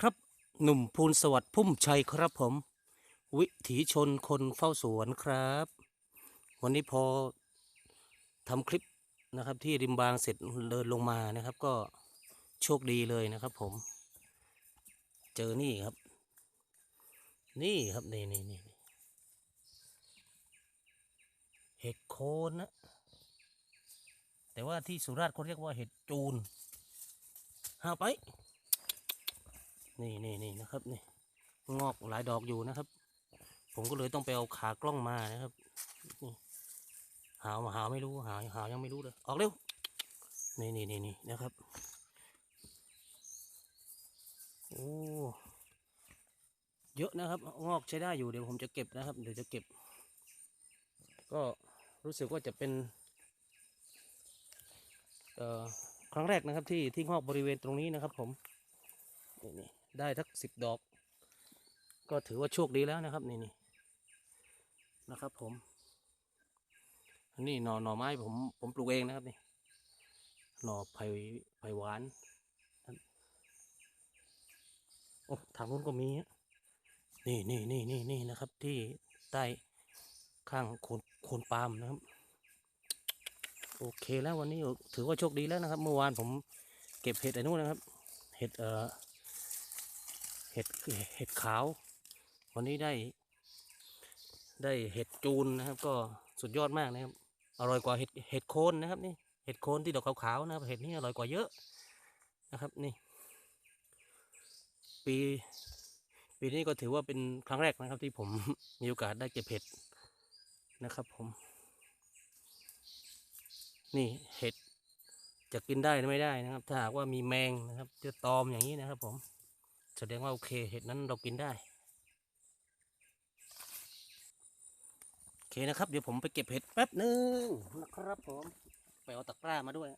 ครับหนุ่มภูลสวัสดิ์พุ่มชัยครับผม วิถีชนคนเฝ้าสวนครับ วันนี้พอทำคลิปนะครับที่ริมบางเสร็จเดินลงมานะครับก็โชคดีเลยนะครับผม เจอนี่ครับ นี่ครับนี่นี่นี่นี่เห็ดโคนนะแต่ว่าที่สุราษฎร์เขาเรียกว่าเห็ดจูนห้าไป นี่นี่นี่นะครับนี่งอกหลายดอกอยู่นะครับ ผมก็เลยต้องไปเอาขากล้องมานะครับนี่หาหาไม่รู้หาหายังไม่รู้เลยออกเร็วนี่นี่นี่นี่นะครับโอ้เยอะนะครับ งอกใช้ได้อยู่เดี๋ยวผมจะเก็บนะครับเดี๋ยวจะเก็บ ก็รู้สึกว่าจะเป็นครั้งแรกนะครับที่ที่งอกบริเวณตรงนี้นะครับผมนี่นี่ ได้ทักสิบดอก ก็ถือว่าโชคดีแล้วนะครับนี่นี่นะครับผมนนี้หน่อหน่อไม้ผมผมปลูกเองนะครับนี่หน่อไผ่ไผ่หวานโอ้ทางนู้นก็มีนี่นี่นี่นี่นี่นะครับ ที่ใต้ข้างโคนโคนปาล์มนะครับ โอเคแล้ววันนี้ถือว่าโชคดีแล้วนะครับ เมื่อวานผมเก็บเห็ดไอ้นู้นนะครับ เห็ดเอ่อ เห็ดเห็ดขาว วันนี้ได้ ได้เห็ดจูนนะครับ ก็สุดยอดมากนะครับ อร่อยกว่าเห็ดเห็ดโคนนะครับนี่เห็ดโคนที่ดอกขาวๆนะครับเห็ดนี้อร่อยกว่าเยอะนะครับนี่ ปีปีนี้ก็ถือว่าเป็นครั้งแรกนะครับ ที่ผมมีโอกาสได้เก็บเห็ดนะครับผม นี่เห็ดจะกินได้หรือไม่ได้นะครับ ถ้าหากว่ามีแมงนะครับจะตอมอย่างนี้นะครับผม แสดงว่าโอเคเห็ดนั้นเรากินได้โอเคนะครับ เดี๋ยวผมไปเก็บเห็ดแป๊บหนึ่งนะครับผม ไปเอาตะกร้ามาด้วย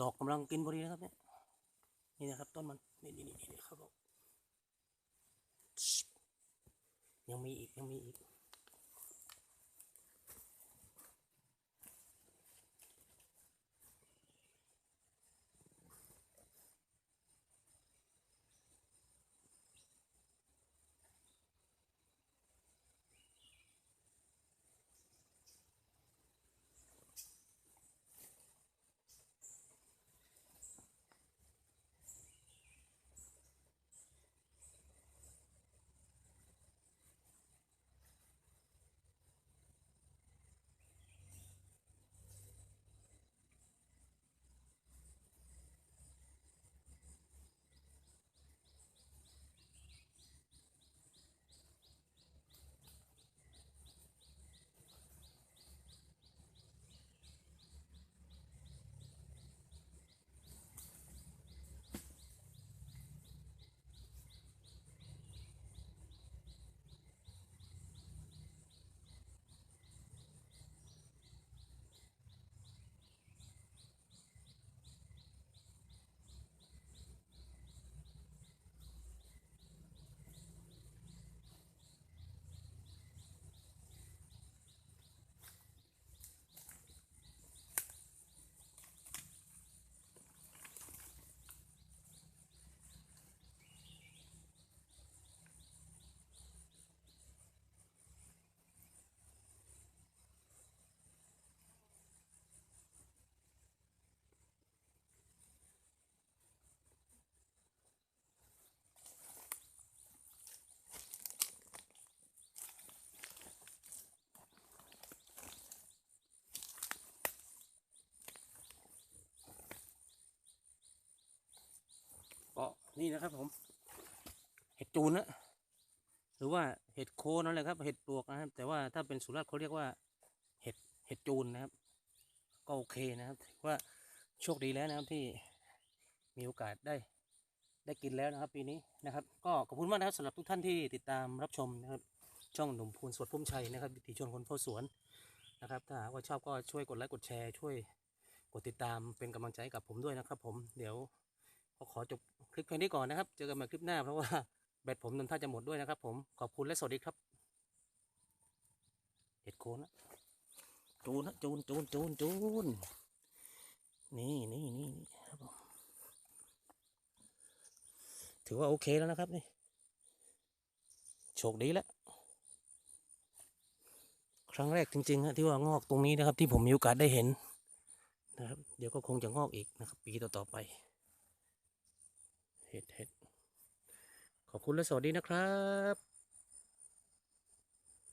ดอกกำลังกินพอดีนะครับเนี่ยนี่นะครับต้นมันนี่นี่นี่นี่ครับผมยังมีอีกยังมีอีก นี่นะครับผม เห็ดจูนนะหรือว่าเห็ดโคนนั่นแหละครับ เห็ดปลวกนะครับ แต่ว่าถ้าเป็นสุราษฎร์เขาเรียกว่า เห็ดเห็ดจูนนะครับ ก็โอเคนะครับว่าโชคดีแล้วนะครับที่มีโอกาสได้ได้กินแล้วนะครับ ปีนี้นะครับ ก็ขอบคุณมากนะครับสำหรับทุกท่านที่ติดตามรับชมนะครับ ช่องหนุ่มพูนสวนพุ่มชัยนะครับวิถีชนคนเฝ้าสวนนะครับ ถ้าหากว่าชอบก็ช่วยกดไลค์กดแชร์ช่วยกดติดตามเป็นกำลังใจกับผมด้วยนะครับ ผมเดี๋ยวก็ขอจบ ลิปแค่นี้ก่อนนะครับ เจอกันใหม่คลิปหน้าเพราะว่าแบตผมนนท่าจะหมดด้วยนะครับ ผมขอบคุณและสวัสดีครับเห็ดโคนนะจูนนะจูนจูนจูนจูนนี่นี่นี่นี่ครับผมถือว่าโอเคแล้วนะครับนี่โชคดีแล้วครั้งแรกจริงๆฮะที่ว่างอกตรงนี้นะครับ ที่ผมมีโอกาสได้เห็นนะครับ เดี๋ยวก็คงจะงอกอีกนะครับ ปีต่อๆไป เห็ดเห็ดขอบคุณและสวัสดีนะครับ